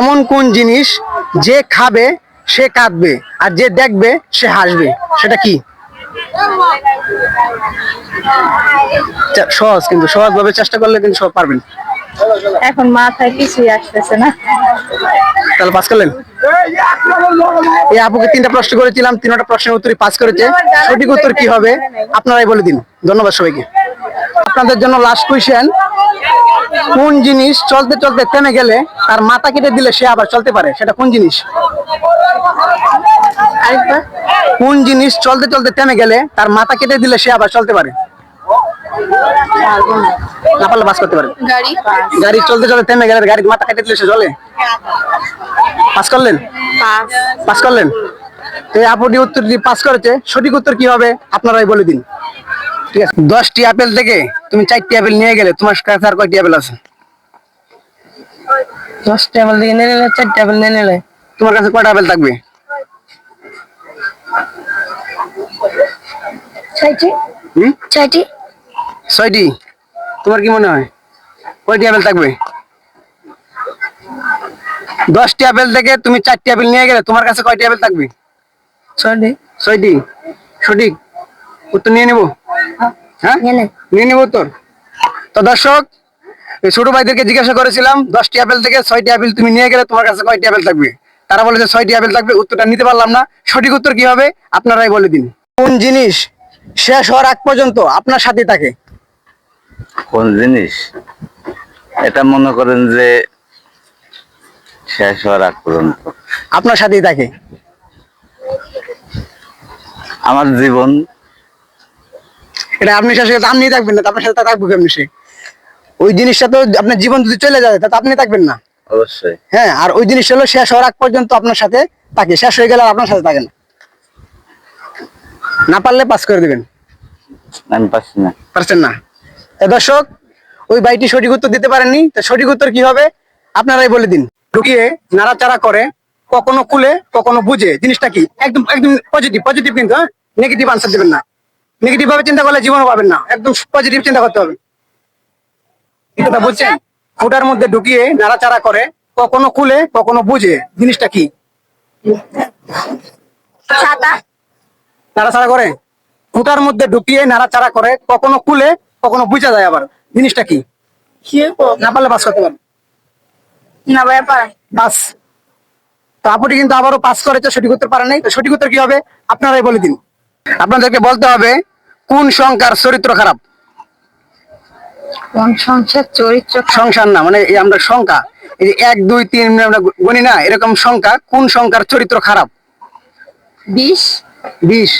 এমন কোন জিনিস যে খাবে সে কাঁদবে আর যে দেখবে সে হাসবে? সেটা কি? সহজ কিন্তু সহজ ভাবে চেষ্টা করলে কিন্তু সব পারবেন। এখন মাথায় কিছুই আসতেছে না। তাহলে পাস করলেন? এই আপুকে তিনটা প্রশ্ন করেছিলাম তিনটা প্রশ্নের উত্তরই পাস করেছে। সঠিক উত্তর কি হবে? আপনারাই বলে দিন। ধন্যবাদ সবাইকে। আপনাদের জন্য লাস্ট কোয়েশ্চেন কোন জিনিস চলতে চলতে থেমে গেলে তার মাথা কেটে দিলে সে আবার চলতে পারে? সেটা কোন জিনিস? কোন জিনিস চলতে চলতে থেমে গেলে তার মাথা কেটে দিলে সে আবার চলতে পারে? না পারলে বাস করতে পারে। গাড়ি। চলতে চলতে থেমে গেলে গাড়ির মাথা কেটে দিলে সে চলে? পাস করলেন? পাস। করলেন? তো এই আপুটি উত্তরটি পাস করেছে। সঠিক উত্তর কি হবে? আপনারাই বলে দিন। ঠিক আছে। দশটি আপেল থেকে তুমি চারটি আপেল নিয়ে গেলে তোমার কাছে আর কয়টি আপেল আছে? দশটি আপেল থেকে নিয়ে নিলে চারটি আপেল নিয়ে নিলে। তোমার কাছে কয়টা আপেল থাকবে? ছয়টি। হুম? ছয়টি। ছয়টি? তোমার কি মনে হয়? কয়টি আপেল থাকবে? দশটি আপেল থেকে তুমি চারটি আপেল নিয়ে গেলে তোমার কাছে কয়টি আপেল থাকবে? ছয়টি। ছয়টি? সঠিক। উত্তর নিয়ে নেব? হ্যাঁ? নিয়ে নেন। নিয়ে উত্তর তো দর্শক এই ছোট ভাইদেরকে জিজ্ঞাসা করেছিলাম দশটি আপেল থেকে ছয়টি আপেল তুমি নিয়ে গেলে তোমার কাছে কয়টি আপেল থাকবে? তারা বলেছে ছয়টি আপেল থাকবে উত্তরটা নিতে পারলাম না। সঠিক উত্তর কি হবে? আপনারাই বলে দিন। কোন জিনিস শেষ হওয়ার আগ পর্যন্ত আপনার সাথে থাকে? কোন জিনিস? এটা মনে করেন যে শেষ হওয়ার আগ পর্যন্ত। আপনার সাথেই থাকে। আমার জীবন এটা আপনি শেষ আপনি থাকবেন না আপনার সাথে থাকব কেমনি সে? ওই জিনিসটা তো আপনার জীবন যদি চলে যায় তাতে আপনি থাকবেন না। অবশ্যই। হ্যাঁ আর ওই জিনিস হলো শেষ হওয়ার আগ পর্যন্ত আপনার সাথে থাকে শেষ হয়ে গেলে আপনার সাথে থাকে না। না পারলে পাস করে দিবেন। আমি পাচ্ছি না। পারছেন না? দর্শক ওই বাইটি সঠিক উত্তর দিতে পারেননি তা সঠিক উত্তর কি হবে? আপনারাই বলে দিন। ঢুকিয়ে নাড়াচাড়া করে কখনো খুলে কখনো বুঝে জিনিসটা কি? একদম একদম পজিটিভ পজিটিভ কিন্তু হ্যাঁ? নেগেটিভ আনসার দিবেন না। নেগেটিভ ভাবে চিন্তা করলে জীবনও পাবেন না। একদম পজিটিভ চিন্তা করতে হবে। কথা বলছেন? ফুটার মধ্যে ঢুকিয়ে নাড়াচাড়া করে কখনো খুলে কখনো বুঝে জিনিসটা কি? নাড়াচাড়া করে। ফুটার মধ্যে ঢুকিয়ে নাড়াচাড়া করে কখনো খুলে কখনো বুঝা যায় আবার। জিনিসটা কি? না পারলে পাস করতে পারেন না ব্যাপার। বাস তো আপুটি কিন্তু আবারও পাস করেছে সঠিক উত্তর পারে নাই। তো সঠিক উত্তর কি হবে? আপনারাই বলে দিন। আপনাদেরকে বলতে হবে কোন সংখ্যার চরিত্র খারাপ? কোন সংখ্যার চরিত্র সংসার না মানে এই আমরা সংখ্যা। এই যে এক দুই তিন আমরা গণি না এরকম সংখ্যা কোন সংখ্যার চরিত্র খারাপ? বিশ। বিশ।